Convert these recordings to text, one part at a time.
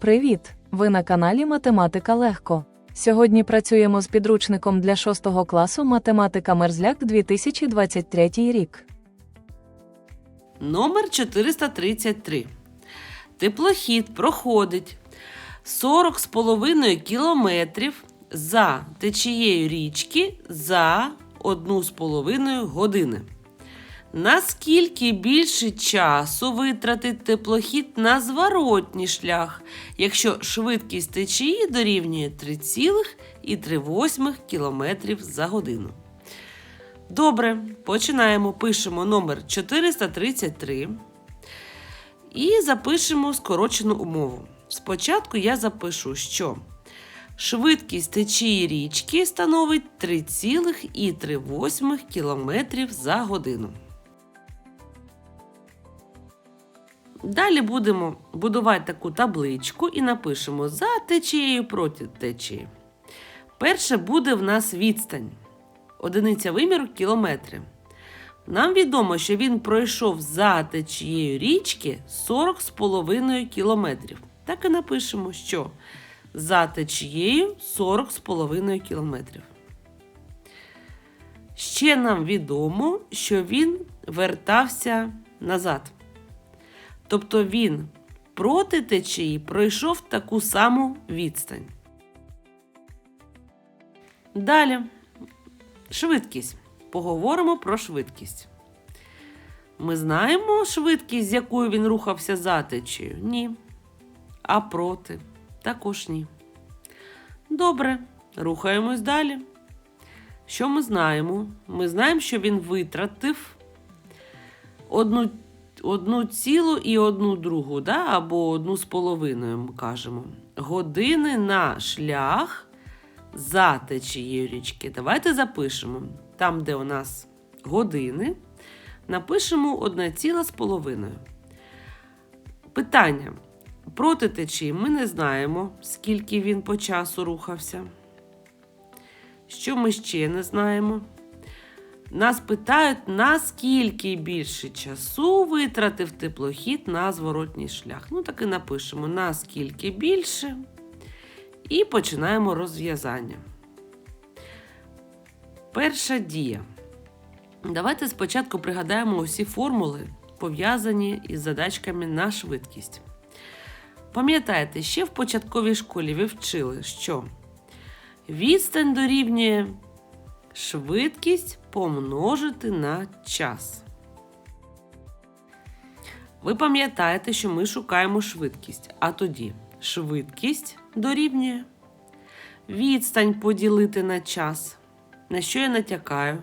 Привіт! Ви на каналі Математика Легко. Сьогодні працюємо з підручником для 6 класу Математика Мерзляк 2023 рік. Номер 433. Теплохід проходить 40,5 кілометрів за течією річки за 1,5 години. Наскільки більше часу витратить теплохід на зворотній шлях, якщо швидкість течії дорівнює 3,3 км за годину? Добре, починаємо. Пишемо номер 433 і запишемо скорочену умову. Спочатку я запишу, що швидкість течії річки становить 3,3 км за годину. Далі будемо будувати таку табличку і напишемо за течією проти течії. Перше буде в нас відстань. Одиниця виміру кілометри. Нам відомо, що він пройшов за течією річки 40,5 кілометрів. Так і напишемо, що за течією 40,5 кілометрів. Ще нам відомо, що він вертався назад. Тобто він проти течії пройшов таку саму відстань. Далі. Швидкість. Поговоримо про швидкість. Ми знаємо швидкість, з якою він рухався за течією? Ні. А проти? Також ні. Добре, рухаємось далі. Що ми знаємо? Ми знаємо, що він витратив одну, одну цілу і одну другу, да? або одну з половиною, ми кажемо. Години на шлях за течією річки. Давайте запишемо. Там, де у нас години, напишемо одна ціла з половиною. Питання. Проти течії ми не знаємо, скільки він по часу рухався. Що ми ще не знаємо? Нас питають, наскільки більше часу витратив теплохід на зворотній шлях. Ну, так і напишемо, наскільки більше. І починаємо розв'язання. Перша дія. Давайте спочатку пригадаємо усі формули, пов'язані із задачками на швидкість. Пам'ятаєте, ще в початковій школі ви вчили, що відстань дорівнює швидкість помножити на час. Ви пам'ятаєте, що ми шукаємо швидкість, а тоді швидкість дорівнює відстань поділити на час. На що я натякаю?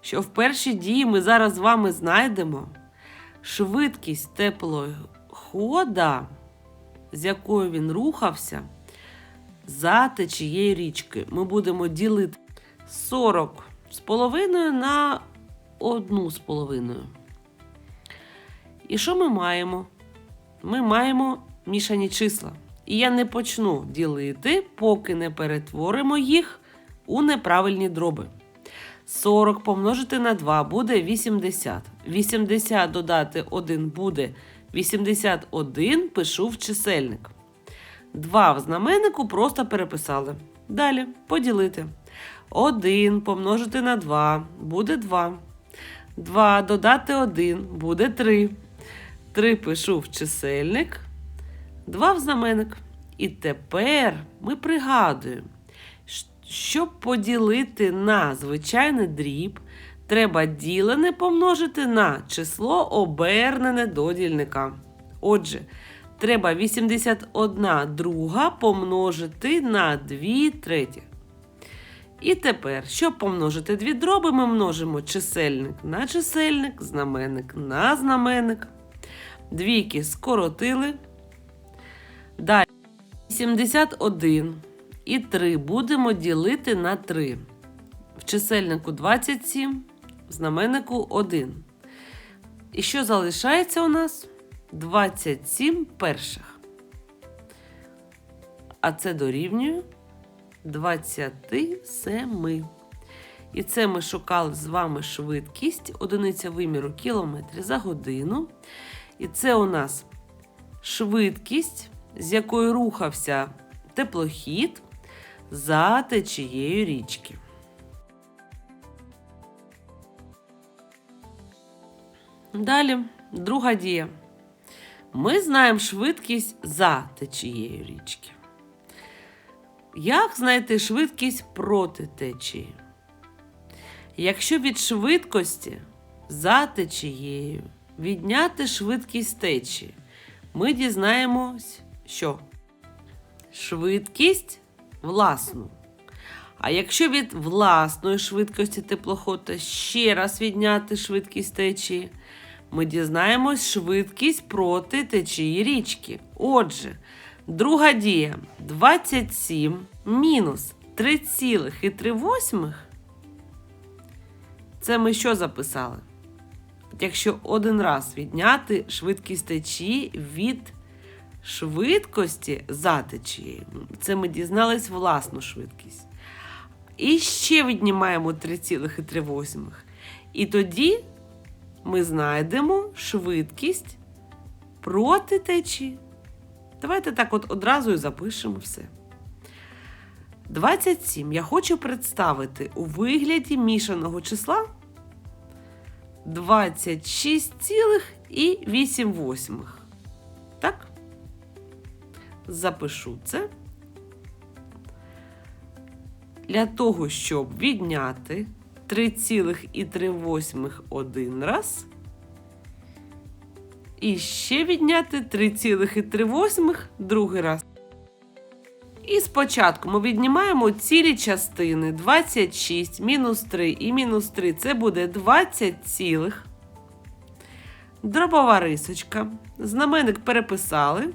Що в першій дії ми зараз з вами знайдемо швидкість теплохода, з якою він рухався, за течією річки. Ми будемо ділити 40 з половиною на одну з половиною. І що ми маємо? Ми маємо мішані числа. І я не почну ділити, поки не перетворимо їх у неправильні дроби. 40 помножити на 2 буде 80. 80 додати 1 буде 81, пишу в чисельник. 2 в знаменнику просто переписали. Далі поділити. 1 помножити на 2 буде 2. 2 додати 1 буде 3. 3 пишу в чисельник. 2 в знаменник. І тепер ми пригадуємо, щоб поділити на звичайний дріб, треба ділене помножити на число обернене до дільника. Отже, треба 81 друга помножити на 2 треті. І тепер, щоб помножити дві дроби, ми множимо чисельник на чисельник, знаменник на знаменник. Двійки скоротили. Далі 71 і 3 будемо ділити на 3. В чисельнику 27, в знаменнику 1. І що залишається у нас? 27 перших. А це дорівнює 27. І це ми шукали з вами швидкість, одиниця виміру кілометрів за годину. І це у нас швидкість з якою рухався теплохід за течією річки. Далі, друга дія. Ми знаємо швидкість за течією річки. Як знайти швидкість проти течії? Якщо від швидкості за течією відняти швидкість течії, ми дізнаємось, що швидкість власну. А якщо від власної швидкості теплохода ще раз відняти швидкість течії, ми дізнаємось швидкість проти течії річки. Отже, друга дія 27 мінус 3,3. Це ми що записали? Якщо один раз відняти швидкість течії від швидкості за течією, це ми дізнались власну швидкість. І ще віднімаємо 3,3. І тоді ми знайдемо швидкість проти течії. Давайте так от одразу і запишемо все. 27 я хочу представити у вигляді мішаного числа 26,8. Так? Запишу це. Для того, щоб відняти 3,3 один раз. І ще відняти 3,3 другий раз. І спочатку ми віднімаємо цілі частини 26 мінус 3 і мінус 3 це буде 20 цілих. Дробова рисочка. Знаменник переписали.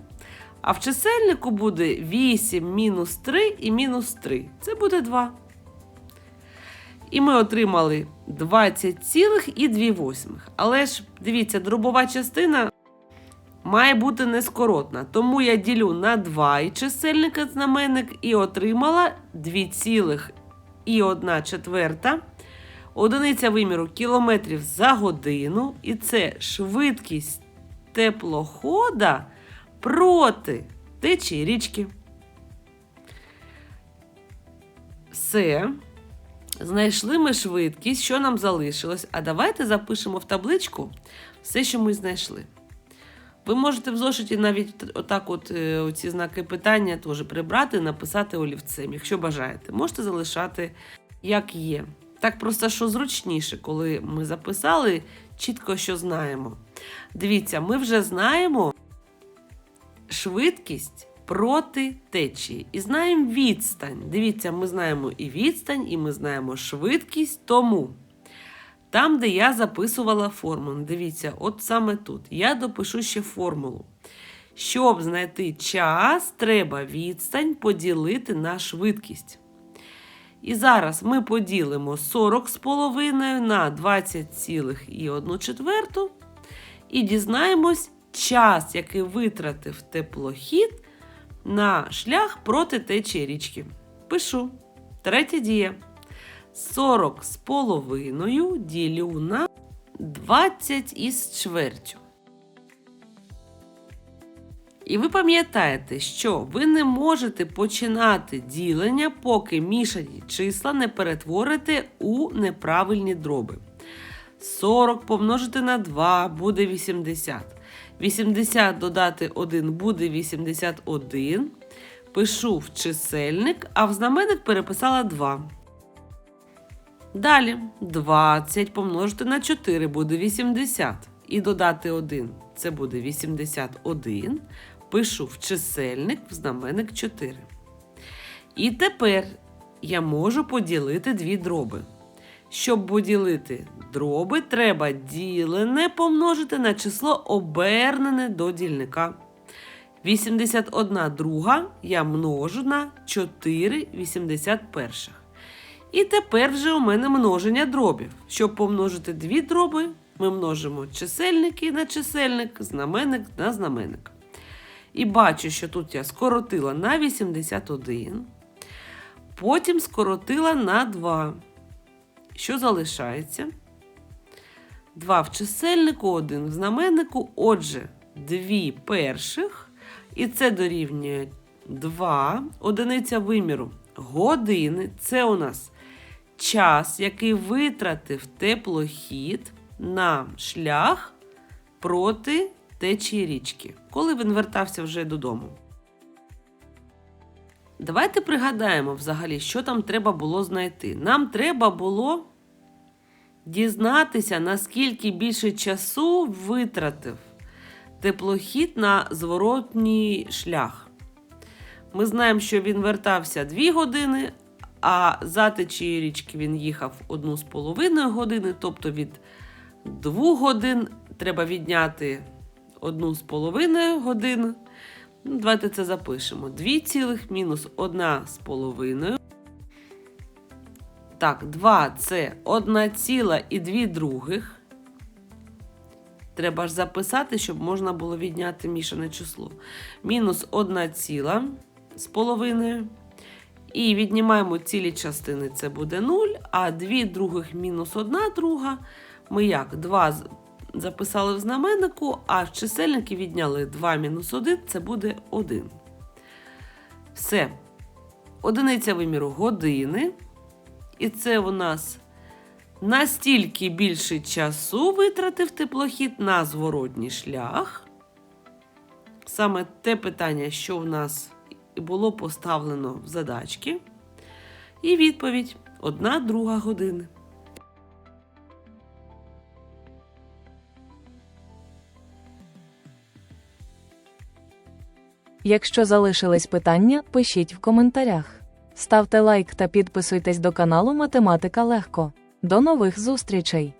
А в чисельнику буде 8 мінус 3 і мінус 3. Це буде 2. І ми отримали 20,2. Але ж, дивіться, дробова частина має бути нескоротна. Тому я ділю на 2 і чисельник знаменник і отримала 2,1 четверта. Одиниця виміру кілометрів за годину. І це швидкість теплохода проти течії річки. Все. Знайшли ми швидкість, що нам залишилось. А давайте запишемо в табличку все, що ми знайшли. Ви можете в зошиті навіть отак от е, ці знаки питання теж прибрати, написати олівцем, якщо бажаєте. Можете залишати, як є. Так просто що зручніше, коли ми записали чітко, що знаємо. Дивіться, ми вже знаємо швидкість проти течії. І знаємо відстань. Дивіться, ми знаємо і відстань, і ми знаємо швидкість. Тому там, де я записувала формулу, дивіться, от саме тут. Я допишу ще формулу. Щоб знайти час, треба відстань поділити на швидкість. І зараз ми поділимо 40,5 на 20,1 і дізнаємось час, який витратив теплохід на шлях проти течії річки. Пишу. Третя дія. 40 з половиною ділю на 20 із чвертю. І ви пам'ятаєте, що ви не можете починати ділення, поки мішані числа не перетворите у неправильні дроби. 40 помножити на 2 буде 80. 80 додати 1 буде 81. Пишу в чисельник, а в знаменник переписала 2. Далі 20 помножити на 4 буде 80. І додати 1 це буде 81. Пишу в чисельник в знаменник 4. І тепер я можу поділити дві дроби. Щоб поділити дроби, треба ділене помножити на число обернене до дільника. 81 друга я множу на 4 81. І тепер вже у мене множення дробів. Щоб помножити дві дроби, ми множимо чисельники на чисельник, знаменник на знаменник. І бачу, що тут я скоротила на 81, потім скоротила на 2. Що залишається? 2 в чисельнику, 1 в знаменнику. Отже, 2 перших І це дорівнює 2. Одиниця виміру години. Це у нас час, який витратив теплохід на шлях проти течії річки, коли він вертався вже додому. Давайте пригадаємо взагалі, що там треба було знайти. Нам треба було дізнатися, наскільки більше часу витратив теплохід на зворотній шлях. Ми знаємо, що він вертався 2 години, а за течією річки він їхав 1,5 години, тобто від 2 годин треба відняти 1,5 години. Ну, давайте це запишемо. 2 цілих мінус 1,5. Так, 2 це 1 ціла і 2 других. Треба ж записати, щоб можна було відняти мішане число. Мінус 1 ціла з половиною. І віднімаємо цілі частини, це буде 0, а 2 других мінус 1 друга. Ми як? 2 записали в знаменнику, а в чисельники відняли 2 мінус 1, це буде 1. Все. Одиниця виміру години. І це у нас настільки більше часу витратив теплохід на зворотній шлях. Саме те питання, що в нас було поставлено в задачки. І відповідь: 1 друга години. Якщо залишились питання, пишіть в коментарях. Ставте лайк та підписуйтесь до каналу Математика Легко. До нових зустрічей!